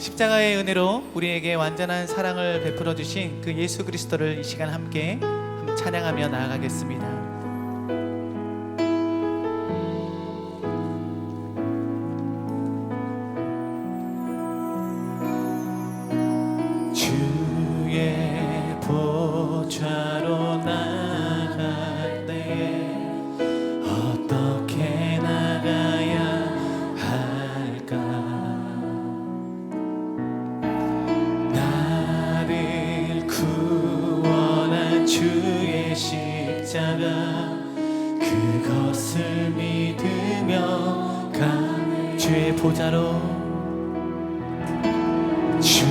십자가의 은혜로 우리에게 완전한 사랑을 베풀어 주신 그 예수 그리스도를 이 시간 함께 찬양하며 나아가겠습니다. 주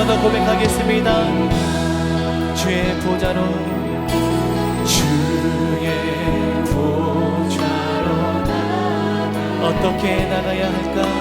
번 더 고백하겠습니다 주의 보좌로 주의 보좌로 어떻게 나가야 할까?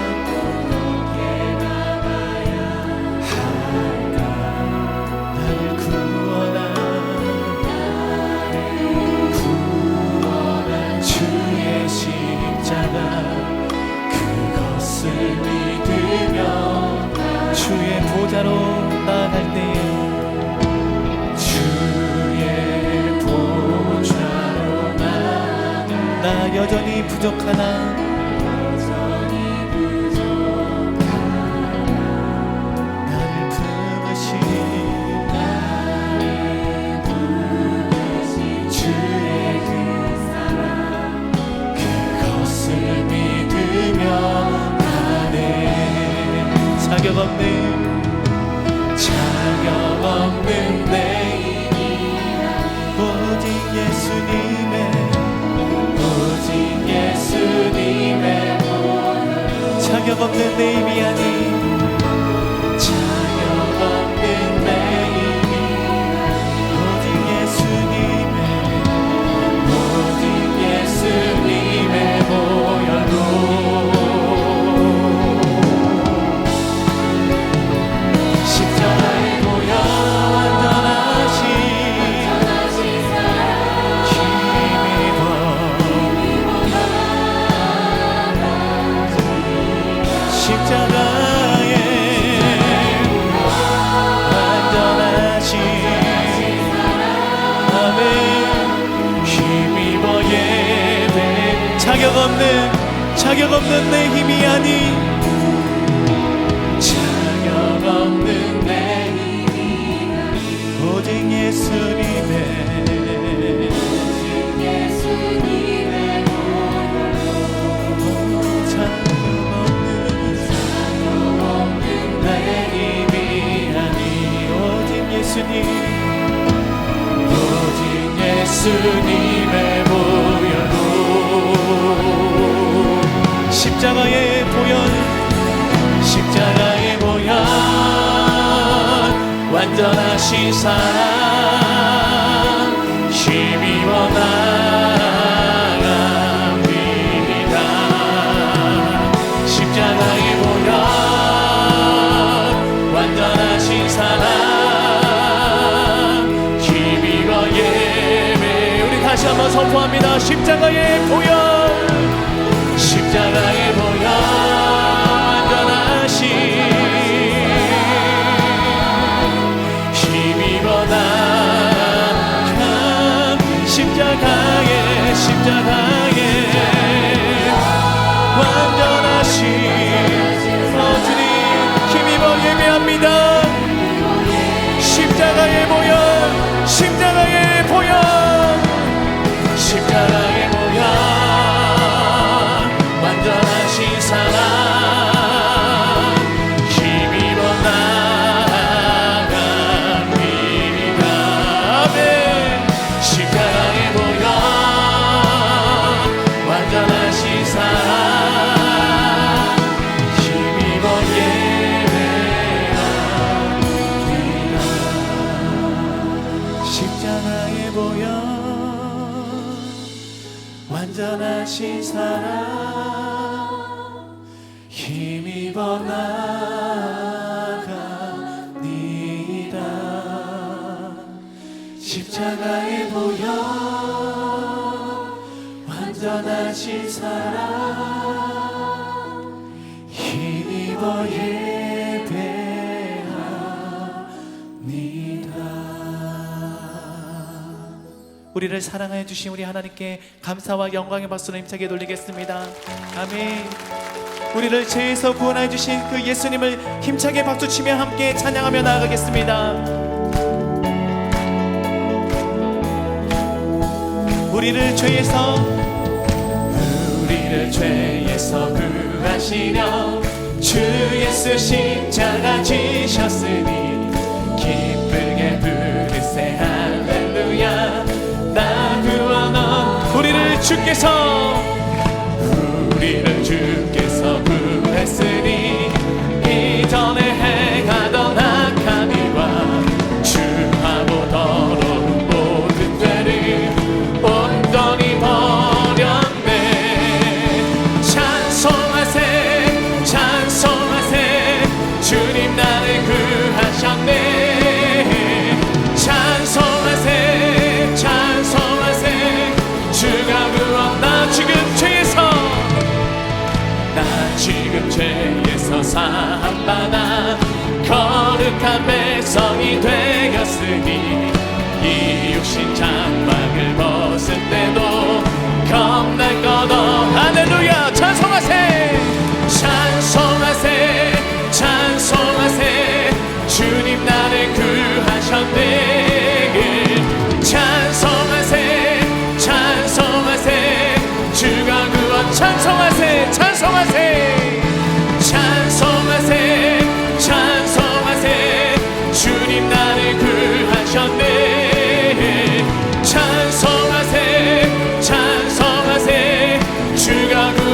자격 없는 내 자격 없는 내 힘이 아닌 자격 없는 내 힘이 오직 예수님의 자격 없는 내 힘이 아닌 오직 예수님. 오직 예수님의 보 십자가의 보혈 십자가의 보혈 완전하신 사랑 힘입어 나갑니다. 십자가의 보혈 완전하신 사랑 힘입어 예배. 우리 다시 한번 선포합니다. 십자가의 보혈 십자 사랑. 힘입어 나갑니다 십자가의 보혈 완전하신 사랑. 힘입어 예 우리를 사랑해 주신 우리 하나님께 감사와 영광의 박수를 힘차게 돌리겠습니다. 아멘. 우리를 죄에서 구원해 주신 그 예수님을 힘차게 박수치며 함께 찬양하며 나아가겠습니다. 우리를 죄에서 우리를 죄에서 구하시려 주 예수 십자가 지셨으니 주께서 우리를 주께서 구했으니 이전에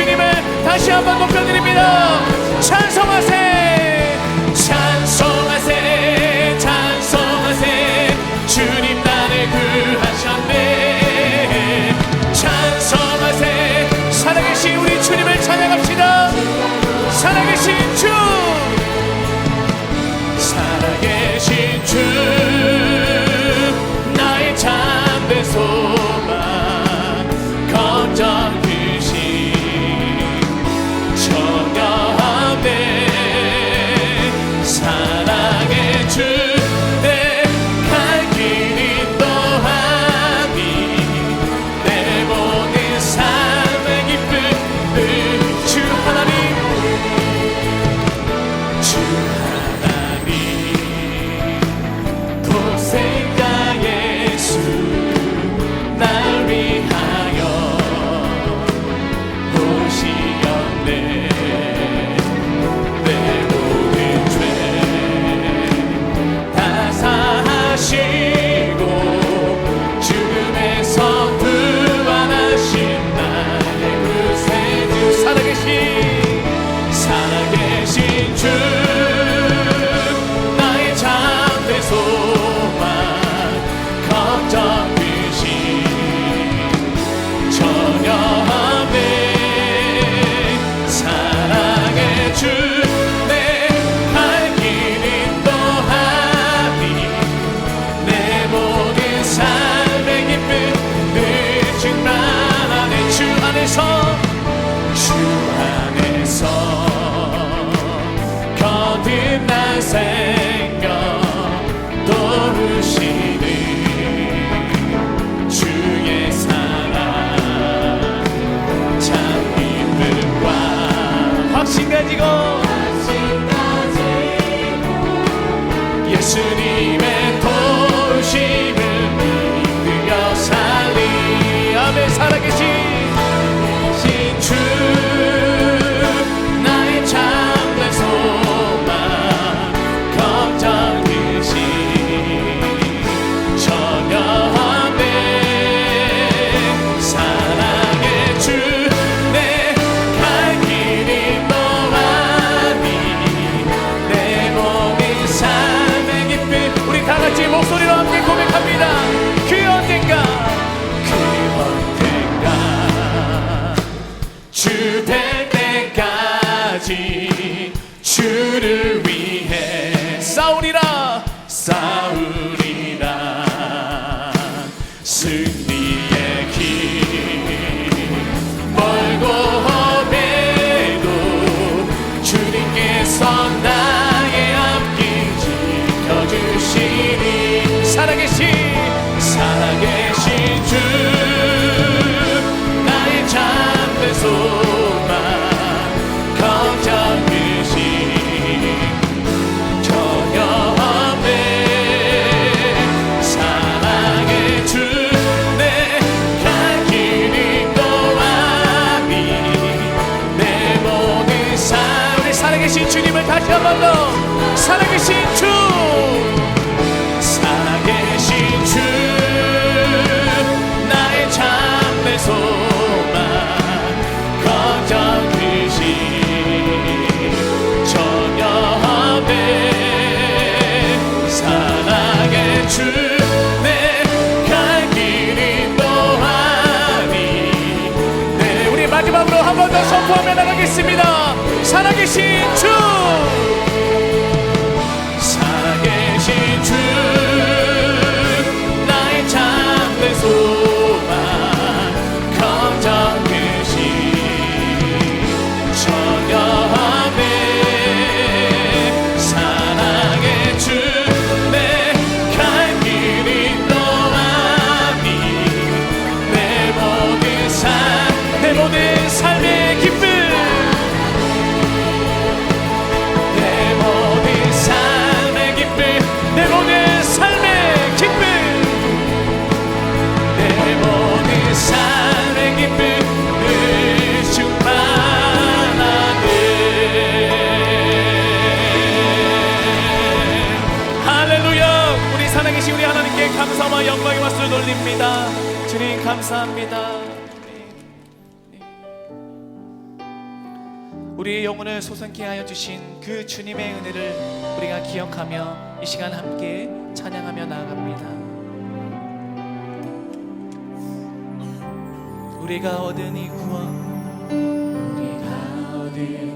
주님을 다시 한번 높여드립니다. 찬송하세 찬 song 한 번 더 살아계신 주 살아계신 주 나의 참내 소망 걱정 그신 전혀 없네 사랑의 주 네, 마지막으로 한 번 더 선포하며 나가겠습니다. 살아계신 주! 영혼을 소생케 하여 주신 그 주님의 은혜를 우리가 기억하며 이 시간 함께 찬양하며 나아갑니다. 우리가 얻은 이 구원 우리가 얻은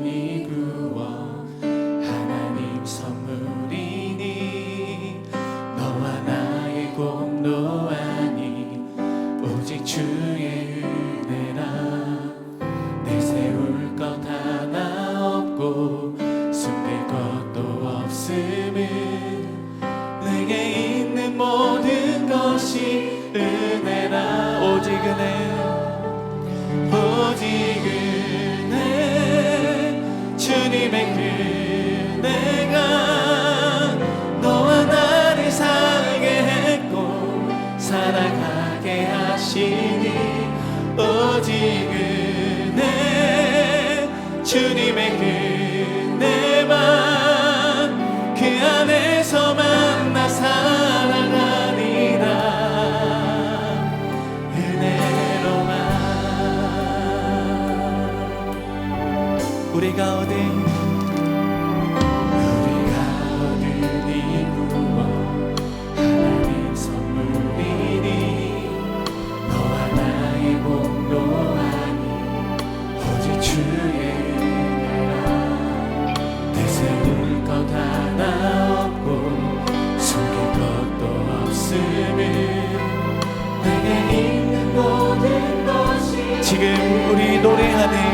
노래하네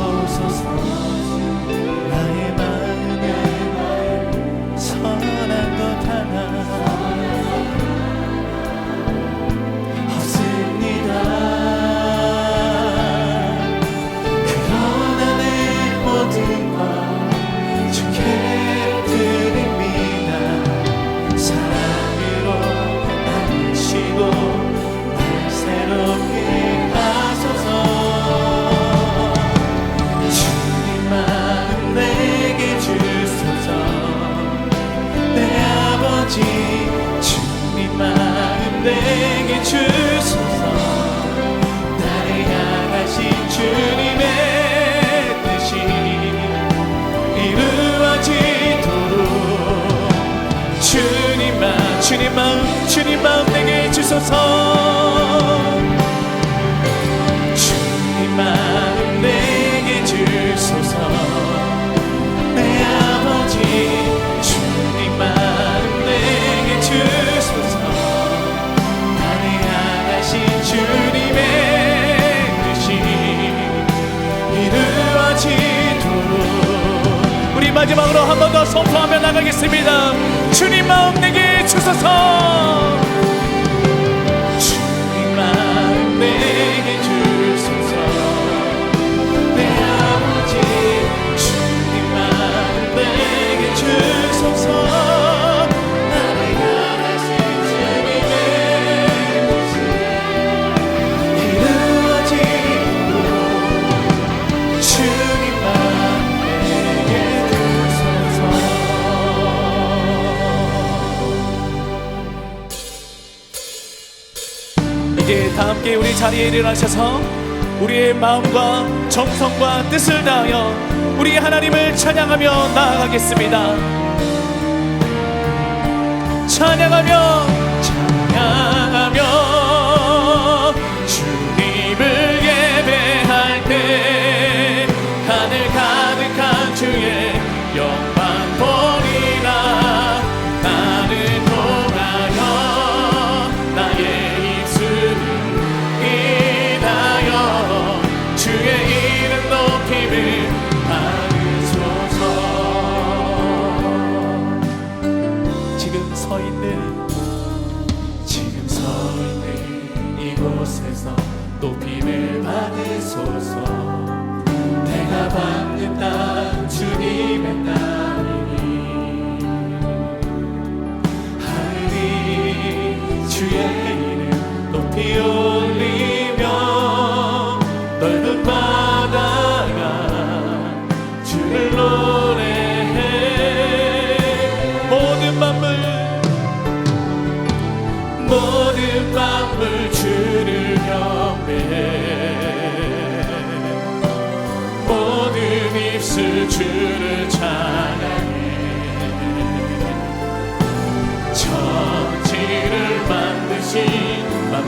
있습니다. 주님 마음 내게 주소서. 다 함께 우리 자리에 일어나셔서 우리의 마음과 정성과 뜻을 다하여 우리 하나님을 찬양하며 나아가겠습니다. 찬양하며 찬양하며 주님을 예배할 때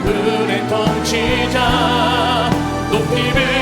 그의 통치자. 높이 들